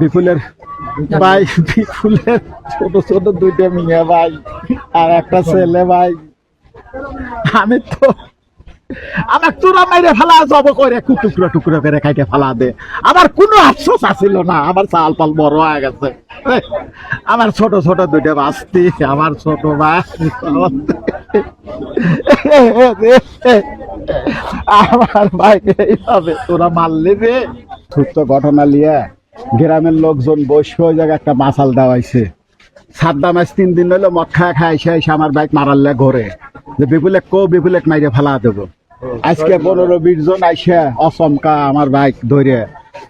বিপুলের ভাই, বিপুলের ছোট ছোট দুইটা মেয়ে ভাই আর একটা ছেলে ভাই। আমি তো, আমার চূড়া মাইরে ফেলা, জব করে টুকরো টুকরো করে খাইতে ফেলা দে। আমার কোনো আফসোস আছিল না, আমার চাল পাল বড় হয়ে গেছে। আমার ছোট ছোট দুইটা বাস্তি, আমার ছোট ভাই আমার ভাইকে এইভাবে তোরা মারলি রে সুস্থ ঘটনা লিয়ে। গ্রামের লোকজন বসে ওই জায়গায় একটা মাসাল দেওয়াইছে। সাদ্দাম আজ তিন দিন হইল মদ খায় খায় এসে আমার বাইক মারালে ঘরে। যে বিপুলেক কো বিপুলেক মাইরে ফেলা দেবো। আজকে পনেরো বিশ জন আইসে অসমকা আমার বাইক ধরে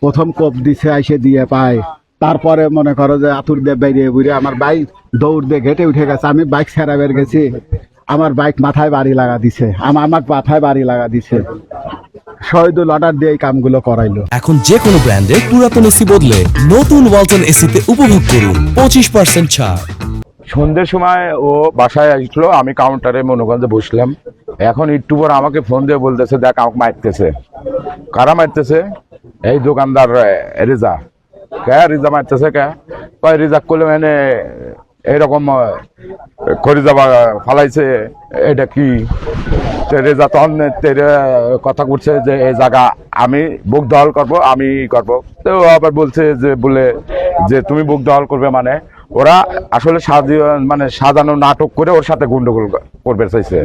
প্রথম কোপ দিছে, আইসে দিয়ে পায়। তারপরে মনে করো যে আতুর দিয়ে বেরিয়ে বুড়ে আমার বাইক দৌড় দিয়ে ঘেটে উঠে গেছে। আমি বাইক ছেড়া বের গেছি। আমার বাইক মাথায় বাড়ি লাগা দিছে। আমার মাথায় বাড়ি লাগা দিছে। শহীদুল অর্ডার দিয়ে এই কামগুলো করাইলো। এখন যে কোনো ব্র্যান্ডের পুরাতন এসি বদলে নতুন ওয়ালটন এসিতে উপভোগ করুন পঁচিশ পার্সেন্ট ছাড়। সন্ধ্যের সময় ও বাসায় আসলো আমি কাউন্টারে মনোগঞ্জে বসলাম। এখন একটু পর আমাকে ফোন দিয়ে বলতেছে দেখ আমাকে মারতেছে। কারা মারতেছে? এই দোকানদার রেজা রিজা। কে রিজা মারতেছে কে? কয় রিজা করলে মানে এইরকম খরিজা ফালাইছে, এটা কি? তো রেজা তখন তেরে কথা করছে যে এই জায়গা আমি বুক দখল করব, আমি করব। তো আবার বলছে যে, বলে যে, তুমি বুক দখল করবে মানে ওরা আসলে মানে সাজানো নাটক করে ওর সাথে গন্ডগোল করবে চাইছে।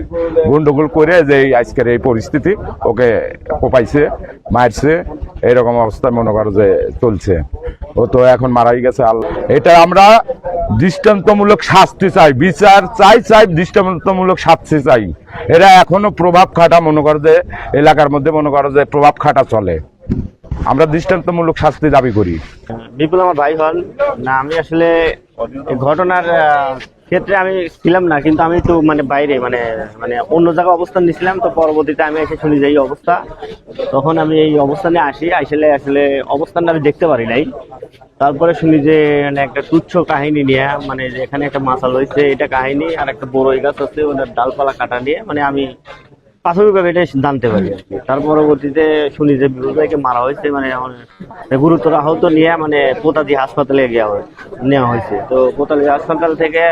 গন্ডগোল করে যে আজকের এই পরিস্থিতি, ওকে কোপাইছে, মারছে। এইরকম অবস্থায় মনে করো যে, চলছে। ও তো এখন মারাই গেছে এটা আমরা দৃষ্টান্তমূলক শাস্তি চাই। বিচার চাই চাই, দৃষ্টান্তমূলক শাস্তি চাই। এরা এখনও প্রভাব খাটা মনে করো যে, এলাকার মধ্যে মনে করো যে প্রভাব খাটা চলে। আমরা দৃষ্টান্তমূলক শাস্তি দাবি করি। বিপুল আমার ভাই হন। না, আমি আসলে ঘটনার ক্ষেত্রে আমি ছিলাম না, কিন্তু আমি তো মানে বাইরে মানে মানে অন্য জায়গায় অবস্থান নিয়েছিলাম, তো পরবর্তীতে আমি এসে শুনি যে এই অবস্থা। তখন আমি এই অবস্থানে আসি, আসলে আসলে অবস্থানটা আমি দেখতে পারি নাই। তারপরে শুনি যে মানে একটা তুচ্ছ কাহিনী নিয়ে মানে যে এখানে একটা মাসাল হয়েছে, এটা কাহিনী, আর একটা বড়ই গাছ আছে ওটার ডালপালা কাটা নিয়ে মানে আমি প্রাথমিকভাবে এটা জানতে পারি আর কি। তার পরবর্তীতে শুনি যে বিপুল ভাইকে মারা হয়েছে মানে গুরুতর আহত নিয়ে মানে পোতাদি হাসপাতালে গিয়া নেওয়া হয়েছে। তো পোতাদি হাসপাতাল থেকে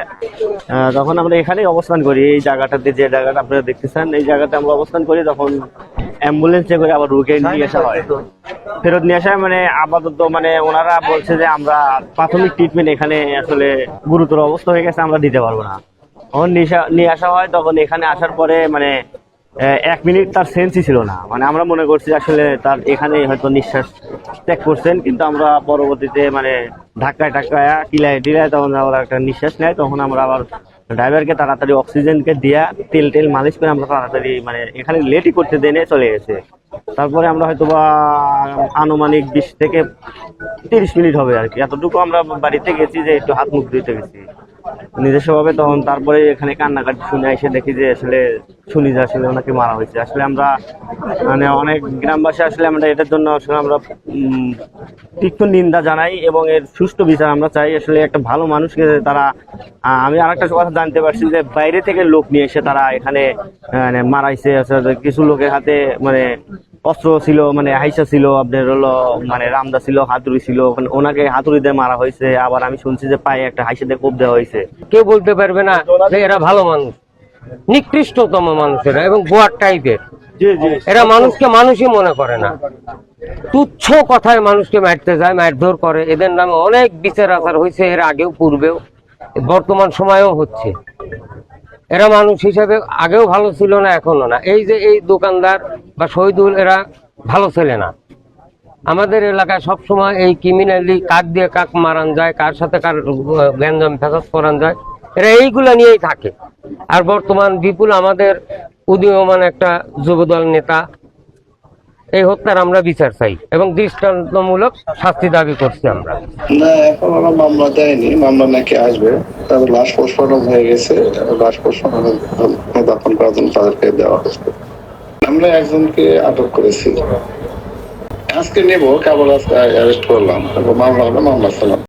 তখন আমরা এখানেই অবস্থান করি, এই জায়গাটাতে যে জায়গাটা আপনারা দেখতেছেন, এই জায়গাতে আমরা অবস্থান করি, তখন অ্যাম্বুলেন্সে করে আবার রুকে নিয়ে আসা হয়। ফেরত নিয়ে আসা মানে আপাতত মানে ওনারা বলছে যে আমরা প্রাথমিক ট্রিটমেন্ট এখানে আসলে গুরুতর অবস্থা হয়ে গেছে আমরা দিতে পারব না। তখন নিয়ে আসা- হয় তখন এখানে আসার পরে মানে এক মিনিট তার সেন্সই ছিল না। মানে আমরা মনে করছি আসলে তার এখানে হয়তো নিঃশ্বাস ত্যাগ করছেন কিন্তু আমরা পরবর্তীতে মানে ধাক্কায় টাক্কায় কিলায় টিলায় তখন আবার একটা নিঃশ্বাস নেয় তখন আমরা আবার ড্রাইভারকে তাড়াতাড়ি অক্সিজেনকে দিয়া তেল টেল মালিশ করে আমরা তাড়াতাড়ি মানে এখানে লেটই করতে দেনে চলে গেছে। তারপরে আমরা হয়তো বা আনুমানিক বিশ থেকে তিরিশ মিনিট হবে আর কি। এতটুকু আমরা বাড়িতে গেছি যে একটু হাত মুখ ধুইতে গেছি। নিজস্বভাবে তখন তারপরে এখানে কান্নাকাটি শুনে এসে দেখি যে আসলে শুনি যে আসলে ওনাকে মারা হয়েছে। আসলে আমরা মানে অনেক গ্রামবাসী আসলে আমরা এটার জন্য আসলে আমরা তীক্ষ্ণ নিন্দা জানাই এবং এর সুষ্ঠু বিচার আমরা চাই। আসলে একটা ভালো মানুষকে তারা আমি আরেকটা কথা জানতে পারছি যে বাইরে থেকে লোক নিয়ে এসে তারা এখানে মানে মারাইছে। কিছু লোকের হাতে মানে অস্ত্র ছিল মানে হাইসা ছিল আপনার হলো মানে রামদা ছিল হাতুড়ি ছিল ওখানে ওনাকে হাতুড়ি দিয়ে মারা হয়েছে। আবার আমি শুনছি যে পায়ে একটা হাইসা দিয়ে কোপ দেওয়া হয়েছে। কেউ বলতে পারবে না যে এরা ভালো মানুষ। নিকৃষ্টতম মানুষেরা এবং গোয়ার টাইপের। জি জি। এরা মানুষকে মানুষই মনে করে না। তুচ্ছ কথায় মানুষকে মারতে যায় মারধর করে। এদের নামে অনেক বিচার আচার হয়েছে এর আগেও পূর্বেও বর্তমান সময়েও হচ্ছে। এরা মানুষ হিসাবে আগেও ভালো ছিল না এখনও না। এই যে এই দোকানদার বা শহীদুল, এরা ভালো ছেলে না। আমাদের এলাকায় সবসময় এই ক্রিমিনালি কাক দিয়ে কাক মারান যায়, কার সাথে কার গ্যাঞ্জাম ফেসাদ করান যায়, এরা এইগুলো নিয়েই থাকে। আর বর্তমান বিপুল আমাদের উদীয়মান একটা যুবদল নেতা এই হত্যার আমরা বিচার চাই এবং দৃষ্টান্তমূলক শাস্তি দাবি করছি আমরা। না, এখন ওরা মামলা দেয়নি, মামলা নাকি আসবে। তবে লাশ পোস্টমর্টম হয়ে গেছে লাশ পোস্টমর্টম দাফন করার জন্য তাদেরকে দেওয়া হচ্ছে আমরা একজনকে আটক করেছি। আজকে নেব, কেবল আজকে অ্যারেস্ট করলাম মামলা হলো মামলা চালাম